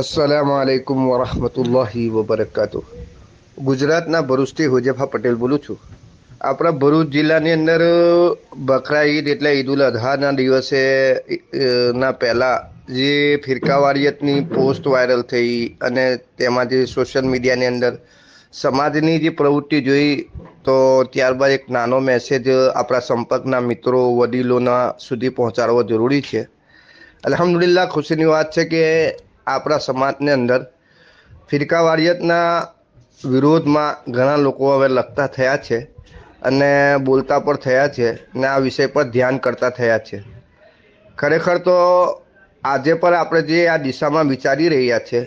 અસલામ આલેકુમ વરહમતુલ્લાહી વબરકાતુ ગુજરાતના ભરૂચથી હુજેફા પટેલ બોલું છું. આપણા ભરૂચ જિલ્લાની અંદર બકરા ઈદ એટલે ઈદ ઉલ અદહાના દિવસે ના પહેલાં જે ફિરકાવારિયતની પોસ્ટ વાયરલ થઈ અને તેમાં જે સોશિયલ મીડિયાની અંદર સમાજની જે પ્રવૃત્તિ જોઈ, તો ત્યારબાદ એક નાનો મેસેજ આપણા સંપર્કના મિત્રો, વડીલોના સુધી પહોંચાડવો જરૂરી છે. અલ્હમ્દુલિલ્લાહ, ખુશીની વાત છે કે આપણા સમાજની અંદર ફિરકાવાળીયતના વિરોધમાં ઘણા લોકો હવે લખતા થયા છે અને બોલતા પણ થયા છે અને આ વિષય પર ધ્યાન કરતા થયા છે. ખરેખર તો આજે પર આપણે જે આ દિશામાં વિચારી રહ્યા છે,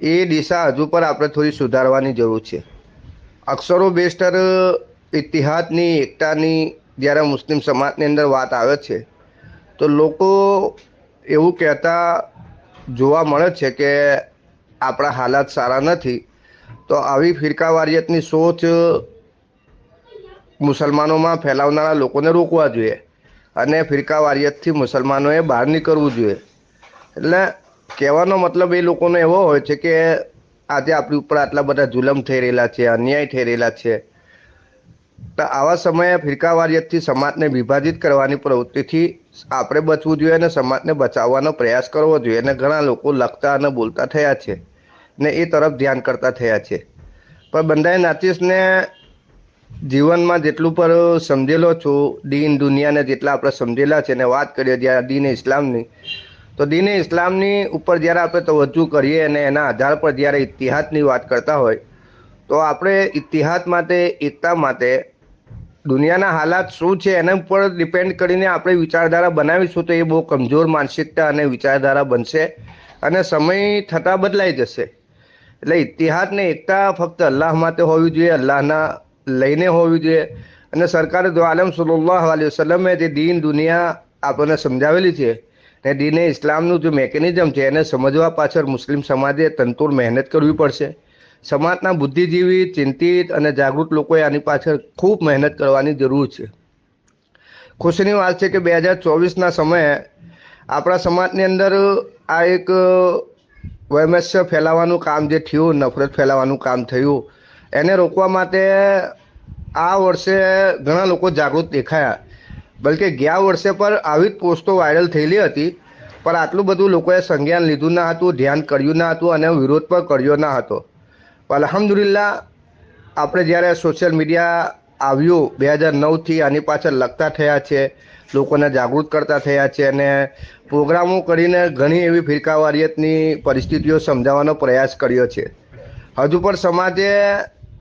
એ દિશા હજુ પર આપણે થોડી સુધારવાની જરૂર છે. અક્ષરો બેસ્ટર ઇતિહાસની એકતાની જ્યારે મુસ્લિમ સમાજની અંદર વાત આવે છે, તો લોકો એવું કહેતા જોવા મળે છે કે આપણા હાલાત સારા નથી. તો આવી ફિરકાવારિયતની સોચ મુસલમાનોમાં ફેલાવનારા લોકોને રોકવા જોઈએ અને ફિરકાવારિયતથી મુસલમાનોએ બહાર નીકળવું જોઈએ. એટલે કહેવાનો મતલબ એ લોકોનો એવો હોય છે કે આજે આપણી ઉપર આટલા બધા જુલમ થઈ રહેલા છે, અન્યાય થઈ રહેલા છે તો આવા સમયે ફિરકાવારિયતથી સમાજને વિભાજિત કરવાની પ્રવૃત્તિથી આપણે બચવું જોઈએ અને સમાજને બચાવવાનો પ્રયાસ કરવો જોઈએ અને ઘણા લોકો લખતા અને બોલતા થયા છે ને એ તરફ ધ્યાન કરતા થયા છે. પણ બંધાય નાચીસને જીવનમાં જેટલું પણ સમજેલો છું, દીન દુનિયાને જેટલા આપણે સમજેલા છે ને વાત કરીએ જ્યારે દીન ઇસ્લામની, તો દીન ઇસ્લામની ઉપર જ્યારે આપણે તવજ્જુ કરીએ અને એના આધાર પર જ્યારે ઇતિહાસની વાત કરતા હોય તો આપણે ઇતિહાસ માટે, એકતા માટે દુનિયાના હાલાત શું છે એના ઉપર ડિપેન્ડ કરીને આપણે વિચારધારા બનાવીશું તો એ બહુ કમજોર માનસિકતા અને વિચારધારા બનશે અને સમય થતાં બદલાઈ જશે. એટલે ઇતિહાસને એકતા ફક્ત અલ્લાહ માટે હોવી જોઈએ, અલ્લાહના લઈને હોવી જોઈએ અને સરકારે દો આલમ સલ્લાહ આલી વસલમે જે દીન દુનિયા આપણને સમજાવેલી છે ને દીને ઇસ્લામનું જે મેકેનિઝમ છે એને સમજવા પાછળ મુસ્લિમ સમાજે તંતુર મહેનત કરવી પડશે. સમાજના બુદ્ધિજીવી, ચિંતિત અને જાગૃત લોકોએ આની પાછળ ખૂબ મહેનત કરવાની જરૂર છે. ખુશીની વાત છે કે બે હજાર ચોવીસના સમયે આપણા સમાજની અંદર આ એક વૈમસ્ય ફેલાવાનું કામ જે થયું, નફરત ફેલાવાનું કામ થયું, એને રોકવા માટે આ વર્ષે ઘણા લોકો જાગૃત દેખાયા. બલકે ગયા વર્ષે પર આવી જ પોસ્ટો વાયરલ થયેલી હતી, પણ આટલું બધું લોકોએ સંજ્ઞાન લીધું ના હતું, ધ્યાન કર્યું ના હતું અને વિરોધ પણ કર્યો ના હતો. અલહમદુલિલ્લાહ, આપણે જ્યારે સોશિયલ મીડિયા આવ્યું બે હજાર નવથી આની પાછળ લખતા થયા છે, લોકોને જાગૃત કરતા થયા છે અને પ્રોગ્રામો કરીને ઘણી એવી ફિરકાવારિયતની પરિસ્થિતિઓ સમજાવવાનો પ્રયાસ કર્યો છે. હજુ પણ સમાજે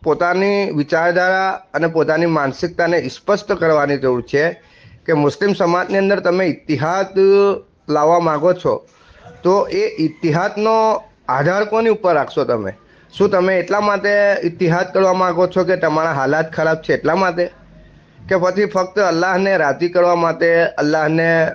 પોતાની વિચારધારા અને પોતાની માનસિકતાને સ્પષ્ટ કરવાની જરૂર છે કે મુસ્લિમ સમાજની અંદર તમે ઇતિહાસ લાવવા માગો છો, તો એ ઇતિહાસનો આધાર કોની ઉપર રાખશો તમે? શું તમે એટલા માટે ઇતિહાસ કરવા માગો છો કે તમારા હાલાત ખરાબ છે એટલા માટે? કે પછી ફક્ત અલ્લાહને રાજી કરવા માટે અલ્લાહને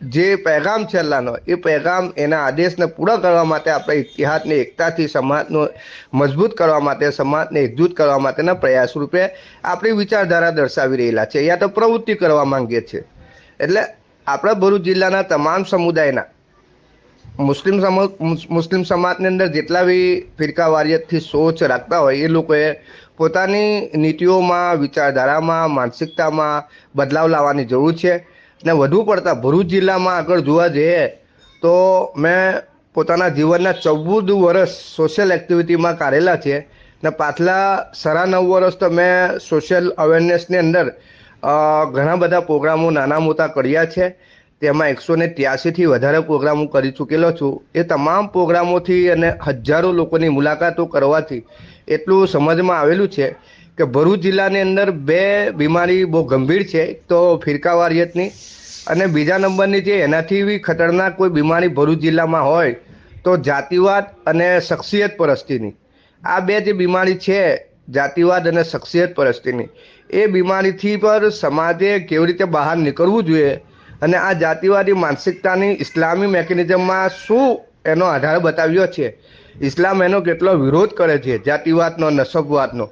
જે પેગામ છે અલ્લાહનો, એ પેગામ એના આદેશને પૂરા કરવા માટે આપણે ઇતિહાસને, એકતાથી સમાજનો મજબૂત કરવા માટે, સમાજને એકજૂટ કરવા માટેના પ્રયાસ રૂપે આપણી વિચારધારા દર્શાવી રહેલા છે. યા તો પ્રવૃત્તિ કરવા માંગીએ છીએ. એટલે આપણા ભરૂચ જિલ્લાના તમામ સમુદાયના મુસ્લિમ સમાજ મુસ્લિમ સમાજની અંદર જેટલા બી ફિરકાવારિયતથી સોચ રાખતા હોય એ લોકોએ પોતાની નીતિઓમાં, વિચારધારામાં, માનસિકતામાં બદલાવ લાવવાની જરૂર છે. ને વધુ પડતા ભરૂચ જિલ્લામાં આગળ જોવા જઈએ તો મેં પોતાના જીવનના ચૌદ વર્ષ સોશિયલ એક્ટિવિટીમાં કાઢેલા છે. ને પાછલા સાડા નવ વર્ષ તો મેં સોશિયલ અવેરનેસની અંદર ઘણા બધા પ્રોગ્રામો નાના મોટા કર્યા છે. તેમાં એકસો ને ત્યાસીથી વધારે પ્રોગ્રામો કરી ચૂકેલો છું. એ તમામ પ્રોગ્રામોથી અને હજારો લોકોની મુલાકાતો કરવાથી એટલું સમજમાં આવેલું છે કે ભરૂચ જિલ્લાની અંદર બે બીમારી બહુ ગંભીર છે. તો ફિરકાવારિયતની અને બીજા નંબરની જે એનાથી બી ખતરનાક કોઈ બીમારી ભરૂચ જિલ્લામાં હોય તો જાતિવાદ અને શખ્સિયત પરસ્તીની. આ બે જે બીમારી છે, જાતિવાદ અને શખ્સિયત પરસ્તીની, એ બીમારીથી પર સમાજે કેવી રીતે બહાર નીકળવું જોઈએ અને આ જાતિવાદી માનસિકતાની ઇસ્લામી મેકેનિઝમમાં શું એનો આધાર બતાવ્યો છે? ઇસ્લામ એનો કેટલો વિરોધ કરે છે? જાતિવાદનો, નસબવાદનો.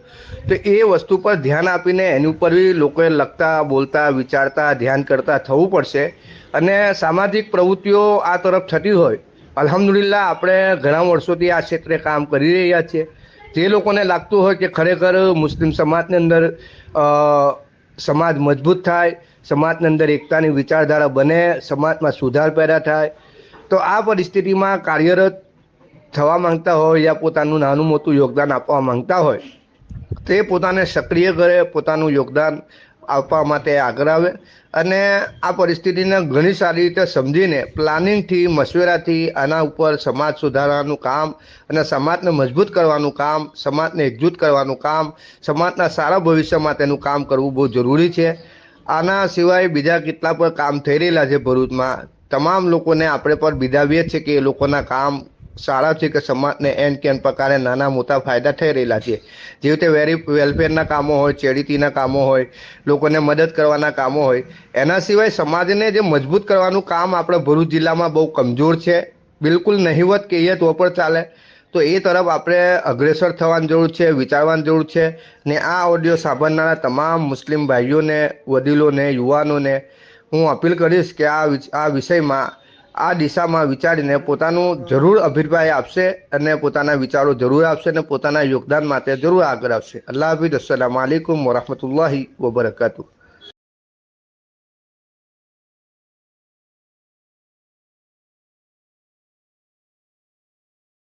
તો એ વસ્તુ પર ધ્યાન આપીને એની ઉપર બી લોકોએ લખતા, બોલતા, વિચારતા, ધ્યાન કરતા થવું પડશે. અને સામાજિક પ્રવૃત્તિઓ આ તરફ થતી હોય. અલ્હમ્દુલિલ્લાહ, આપણે ઘણા વર્ષોથી આ ક્ષેત્રે કામ કરી રહ્યા છીએ. જે લોકોને લાગતું હોય કે ખરેખર મુસ્લિમ સમાજની અંદર સમાજ મજબૂત થાય સમાજની અંદર એકતાની વિચારધારા બને, સમાજમાં સુધાર પેદા થાય. તો આ પરિસ્થિતિમાં કાર્યરત થવા માંગતા હોય યા પોતાનું નાનું મોટું યોગદાન આપવા માંગતા હોય, તે પોતાને સક્રિય કરે, પોતાનું યોગદાન આપવા માટે આગળ આવે. અને આ પરિસ્થિતિને ઘણી સારી રીતે સમજીને પ્લાનિંગથી, મશવેરાથી આના ઉપર સમાજ સુધારવાનું કામ અને સમાજને મજબૂત કરવાનું કામ, સમાજને એકજૂટ કરવાનું કામ, સમાજના સારા ભવિષ્ય માટેનું કામ કરવું બહુ જરૂરી છે. આના સિવાય બીજા કેટલા પણ કામ થઈ રહેલા છે ભરૂચમાં. તમામ લોકોને આપણે પણ બિધાવીએ છીએ કે એ લોકોના કામ સારા છે કે સમાજને એન કેન પ્રકારે નાના મોટા ફાયદા થઈ રહેલા છે. જેવી રીતે વેરી વેલફેરના કામો હોય, ચેરિટીના કામો હોય, લોકોને મદદ કરવાના કામો હોય, એના સિવાય સમાજને જે મજબૂત કરવાનું કામ આપણે ભરૂચ જિલ્લામાં બહુ કમજોર છે. બિલકુલ નહિવત કહીએ તો પણ ચાલે. તો એ તરફ આપણે અગ્રેસર થવાની જરૂર છે, વિચારવાની જરૂર છે ને આ ઓડિયો સાંભળનારા તમામ મુસ્લિમ ભાઈઓને, વડીલોને, યુવાનોને હું અપીલ કરીશ કે આ આ વિષયમાં, આ દિશામાં વિચારીને પોતાનું જરૂર અભિપ્રાય આપશે અને પોતાના વિચારો જરૂર આપશે અને પોતાના યોગદાન માટે જરૂર આગળ આવશે. અલ્લાહ હાફિઝ. અસલામ આલિકુમ વરહમતુલ્લાહી વબરકાતુ